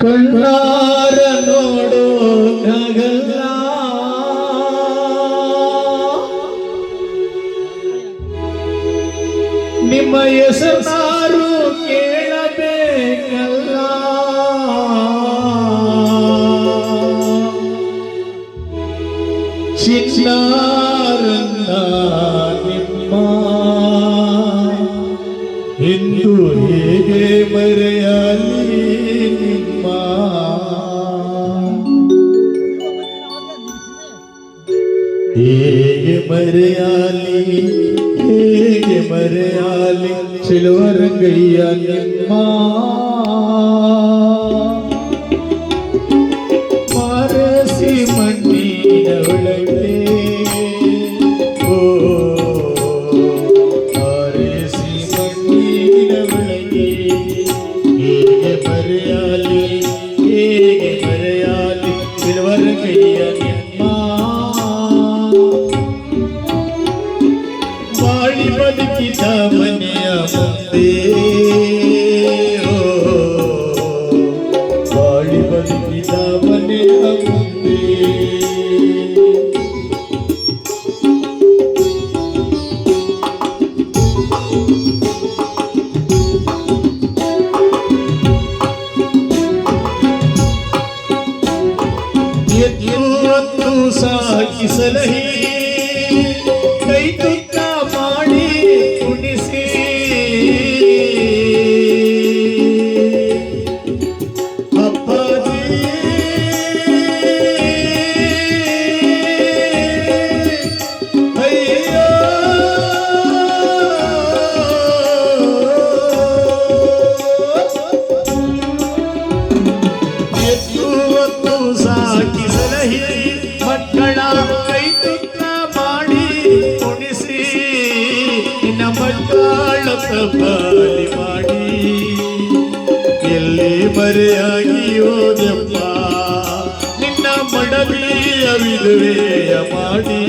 ಕಣ್ಣಾರ ನೋಡು ನಗಲ್ಲ ನಿಮ್ಮ ಹೆಸರು ಕೇಳಬೇಕಲ್ಲ. ಚಿನ್ನಾರನ್ನ ನಿಮ್ಮ. ಹಿಂದೂ ಹೇಗೆ ಮರೆಯಲಿ ಹೇಗೆ ಮರೆಯಲಿ ಹೇಗೆ ಮರೆಯಲಿ ಸಿಳುವರಂಗಯ್ಯ ನಿಮ್ಮ ಮಾರಸಿ ಮಣ್ಣಿನ સૌને મુક્તિ વાળી બધી ગીતા મને મુક્તિ તું સા કિસ નહીં કઈ તું ತಪಾಲಿ ಮಾಡಿ. ಎಲ್ಲಿ ಮರೆಯಾಗಿ ಹೋದಪ್ಪ ನಿನ್ನ ಮಡವಿಯ ವಿಧವೆಯ ಮಾಡಿ.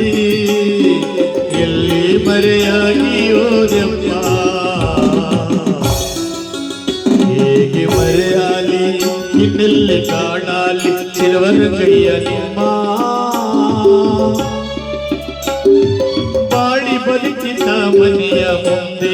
ಎಲ್ಲಿ ಮರೆಯಾಗಿ ಹೋದಪ್ಪ ಹೇಗೆ ಮರೆಯಾಲಿ? ಇನ್ನೆಲ್ಲಿ ಕಾಣಾಲಿ? ಸಿಲ್ವರ್ ಕೈಯ ನಿಮ್ಮ. ಬಾಳಿ ಬದುಕಿದ ಮನೆಯ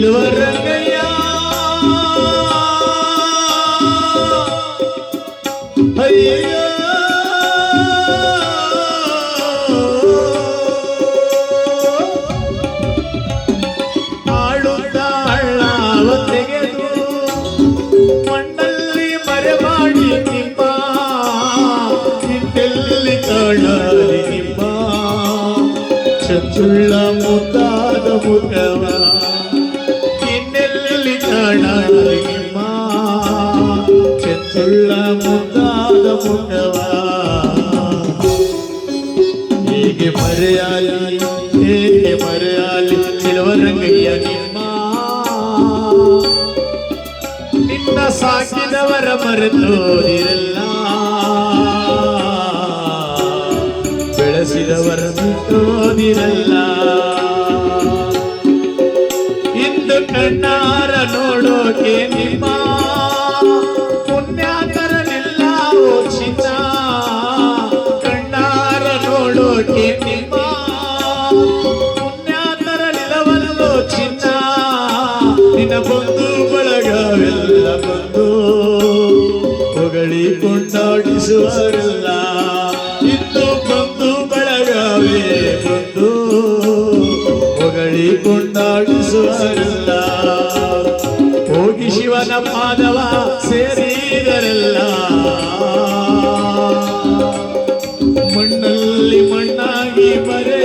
ಸಿಲ್ವರಂಗಯ್ಯ ಅಯ್ಯೋ ಆಳುತ್ತ ಹಳ್ಳವ ತೆಗೆದು ಹೇಗೆ ಮರೆಯಾಲಿ ಸಿಲ್ವರಂಗಯ್ಯ ನಿಮ್ಮ. ನಿನ್ನ ಸಾಕಿದವರ ಮರೆತೋದಿರಲ್ಲ ಬೆಳೆಸಿದವರ ಬಿಟ್ಟೋದಿರಲ್ಲ ಇಂದು ಕಣ್ಣಾರ ನೋಡೋಕೆ ನಿಮ್ಮ ಪುಣ್ಯಾಕರನಿಲ್ಲ ಓ ಚಿನ್ನ ಕಣ್ಣಾರ ನೋಡೋಕೆ ನಿಮ್ಮ ಪುಣ್ಯಾಕರನಿಲ್ಲವಲ್ಲೋ ಚಿನ್ನ ನಿನ್ನ ಬಂಧು ಬಳಗವೆಲ್ಲ ಬಂದು ಹೊಗಳಿ ಕೊಂಡಾಡಿಸುವರಲ್ಲ ಸೇರಿದರೆಲ್ಲ ಹೋಗಿ ಶಿವನ ಪಾದವ ಸೇರಿದರೆಲ್ಲ. ಮಣ್ಣಲ್ಲಿ ಮಣ್ಣಾಗಿ ಬರೆ